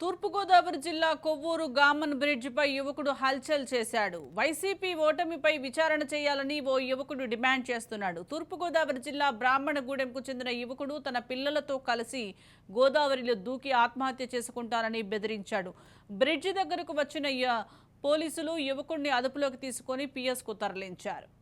తూర్పుగోదావరి జిల్లా కొవ్వూరు గామన్ బ్రిడ్జిపై యువకుడు హల్చల్ చేశాడు. వైసీపీ ఓటమిపై విచారణ చేయాలని ఓ యువకుడు డిమాండ్ చేస్తున్నాడు. తూర్పుగోదావరి జిల్లా బ్రాహ్మణగూడెంకు చెందిన యువకుడు తన పిల్లలతో కలిసి గోదావరిలో దూకి ఆత్మహత్య చేసుకుంటానని బెదిరించాడు. బ్రిడ్జి దగ్గరకు వచ్చిన య- పోలీసులు యువకుడిని అదుపులోకి తీసుకొని పిఎస్కు తరలించారు.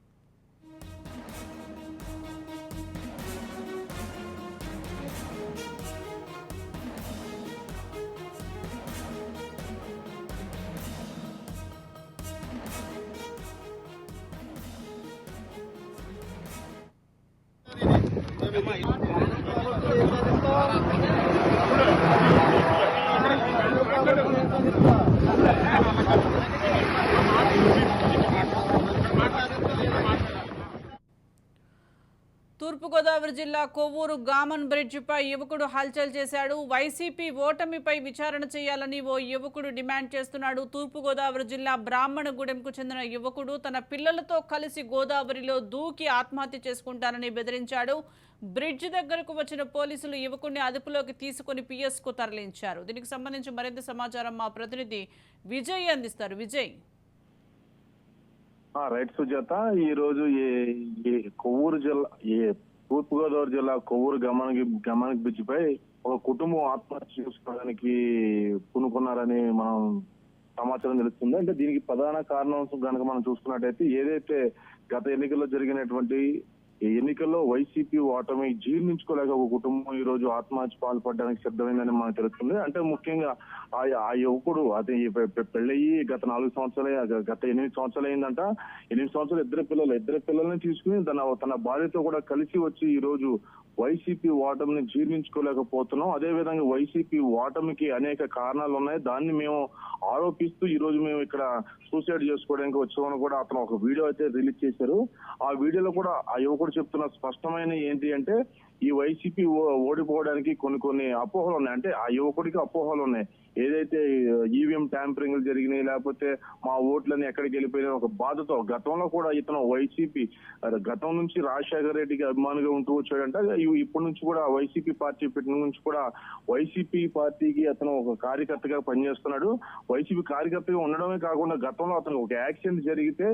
Thank you. తూర్పుగోదావరి జిల్లా కొవ్వూరు గామన్ బ్రిడ్జిపై యువకుడు హల్చల్ చేశాడు. వైసీపీ ఓటమిపై విచారణ చేయాలని ఓ యువకుడు డిమాండ్ చేస్తున్నాడు. తూర్పుగోదావరి జిల్లా బ్రాహ్మణగూడెంకు చెందిన యువకుడు తన పిల్లలతో కలిసి గోదావరిలో దూకి ఆత్మహత్య చేసుకుంటానని బెదిరించాడు. బ్రిడ్జి దగ్గరకు వచ్చిన పోలీసులు యువకుడిని అదుపులోకి తీసుకుని పిఎస్కు తరలించారు. దీనికి సంబంధించి మరింత సమాచారం మా ప్రతినిధి విజయ్ అందిస్తారు. విజయ్. రైట్ సుజాత ఈ రోజు ఈ కొవ్వూరు జిల్లా ఈ తూర్పుగోదావరి జిల్లా కొవ్వూరు గమనకి గమనకి బ్రిడ్జ్ పై ఒక కుటుంబం ఆత్మహత్య చేసుకోవడానికి పూనుకున్నారని మనం సమాచారం తెలుస్తుంది. అంటే దీనికి ప్రధాన కారణం కనుక మనం చూసుకున్నట్టయితే ఏదైతే గత ఎన్నికల్లో జరిగినటువంటి ఈ ఎన్నికల్లో వైసీపీ ఓటమి జీర్ణించుకోలేక ఒక కుటుంబం ఈ రోజు ఆత్మహత్య పాల్పడడానికి సిద్ధమైందని మనకు తెలుస్తుంది. అంటే ముఖ్యంగా ఆ ఆ యువకుడు అతని పెళ్ళయ్యి గత నాలుగు సంవత్సరాలు గత ఎనిమిది సంవత్సరాలు అయిందంట ఎనిమిది సంవత్సరాలు ఇద్దరు పిల్లలు ఇద్దరు పిల్లల్ని తీసుకుని తన తన భార్యతో కూడా కలిసి వచ్చి ఈ రోజు వైసీపీ ఓటమిని జీర్ణించుకోలేకపోతున్నాం. అదే విధంగా వైసీపీ ఓటమికి అనేక కారణాలు ఉన్నాయి దాన్ని మేము ఆరోపిస్తూ ఈ రోజు మేము ఇక్కడ సూసైడ్ చేసుకోవడానికి వచ్చామని కూడా అతను ఒక వీడియో అయితే రిలీజ్ చేశారు. ఆ వీడియోలో కూడా ఆ యువకుడు చెప్తున్న స్పష్టమైన ఏంటి అంటే ఈ వైసీపీ ఓడిపోవడానికి కొన్ని కొన్ని అపోహలు ఉన్నాయి. అంటే ఆ యువకుడికి అపోహలు ఉన్నాయి. ఏదైతే ఈవీఎం ట్యాంపరింగ్లు జరిగినాయి లేకపోతే మా ఓట్లని ఎక్కడికి వెళ్ళిపోయినాయి ఒక బాధతో గతంలో కూడా ఇతను వైసీపీ గతం నుంచి రాజశేఖర రెడ్డికి అభిమానిగా ఉంటూ వచ్చాడంటే. ఇప్పటి నుంచి కూడా వైసీపీ పార్టీ పెట్టిన నుంచి కూడా వైసీపీ పార్టీకి అతను ఒక కార్యకర్తగా పనిచేస్తున్నాడు. వైసీపీ కార్యకర్తగా ఉండడమే కాకుండా గతంలో అతను ఒక యాక్సిడెంట్ జరిగితే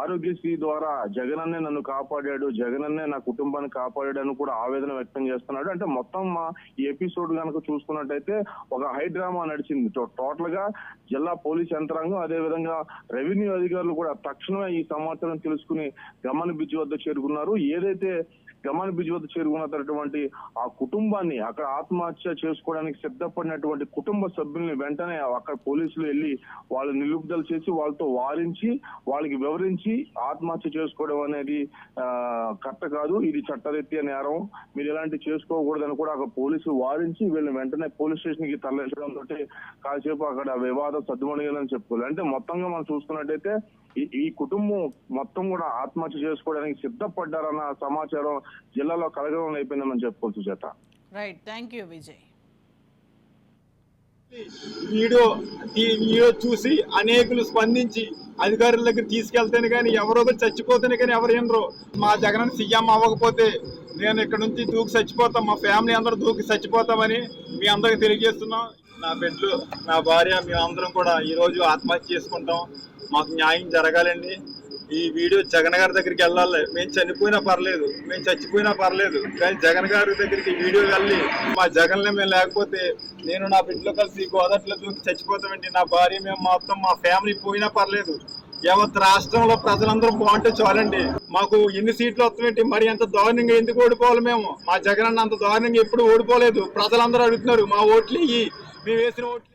ఆరోగ్యశ్రీ ద్వారా జగన్ అన్నే నన్ను కాపాడాడు జగన్ అన్నే నా కుటుంబాన్ని కాపాడాడు అని కూడా ఆవేదన వ్యక్తం చేస్తున్నాడు. అంటే మొత్తం మా ఈ ఎపిసోడ్ కనుక చూసుకున్నట్టయితే ఒక హైడ్రామా నడిచింది. టోటల్గా జిల్లా పోలీస్ యంత్రాంగం అదే విధంగా రెవెన్యూ అధికారులు కూడా తక్షణమే ఈ సమాచారం తెలుసుకుని గమన బ్రిడ్జ్ వద్ద చేరుకున్నారు. ఏదైతే గమన బిజ్ వద్ద చేరుకున్నటువంటి ఆ కుటుంబాన్ని అక్కడ ఆత్మహత్య చేసుకోవడానికి సిద్ధపడినటువంటి కుటుంబ సభ్యుల్ని వెంటనే అక్కడ పోలీసులు వెళ్ళి వాళ్ళు నిలుపుదల చేసి వాళ్ళతో వారించి వాళ్ళకి వివరించి ఆత్మహత్య చేసుకోవడం అనేది ఆ, కరెక్ట్ కాదు. ఇది చట్టరీత్యా నేరం. మీరు ఇలాంటి చేసుకోకూడదని కూడా అక్కడ పోలీసులు వారించి వీళ్ళని వెంటనే పోలీస్ స్టేషన్కి తరలించడం తోటి కాసేపు అక్కడ వివాదం సద్దుమణిగాలని చెప్పుకోవాలి. అంటే మొత్తంగా మనం చూసుకున్నట్టయితే ఈ ఈ కుటుంబం మొత్తం కూడా ఆత్మహత్య చేసుకోవడానికి సిద్ధపడ్డారన్న సమాచారం జిల్లాలో కలగడం అయిపోయిందని చెప్పుకోవచ్చు చేత right thank you Vijay video ఈ వీడియో చూసి అనేకులు స్పందించి అధికారుల దగ్గర తీసుకెళ్తేనే కానీ ఎవరో ఒకరు చచ్చిపోతేనే కానీ ఎవరు వినరు. మా జగన్ సీఎం అవ్వకపోతే నేను ఇక్కడ నుంచి దూకి చచ్చిపోతాం మా ఫ్యామిలీ అందరూ దూకి చచ్చిపోతామని మీ అందరికి తెలియజేస్తున్నాం. నా బిడ్డలు నా భార్య మేమందరం కూడా ఈరోజు ఆత్మహత్య చేసుకుంటాం. మాకు న్యాయం జరగాలండి. ఈ వీడియో జగన్ గారి దగ్గరికి వెళ్ళాలి. మేము చనిపోయినా పర్లేదు. మేము చచ్చిపోయినా పర్లేదు. కానీ జగన్ గారి దగ్గరికి వీడియో వెళ్ళి మా జగన్లో మేము లేకపోతే నేను నా బిడ్డలో కలిసి గోదాట్లో దూకి చచ్చిపోతామండి. నా భార్య మేము మొత్తం మా ఫ్యామిలీ పోయినా పర్లేదు. యావత్ రాష్ట్రంలో ప్రజలందరూ బాగుంటే చాలండి. మాకు ఎన్ని సీట్లు వస్తాయంటే మరి అంత దారుణంగా ఎందుకు ఓడిపోవాలి మేము? మా జగన్ అంత దారుణంగా ఎప్పుడు ఓడిపోలేదు. ప్రజలందరూ అడుగుతున్నారు మా ఓట్లు ఇయ్యి మేము వేసిన ఓట్లు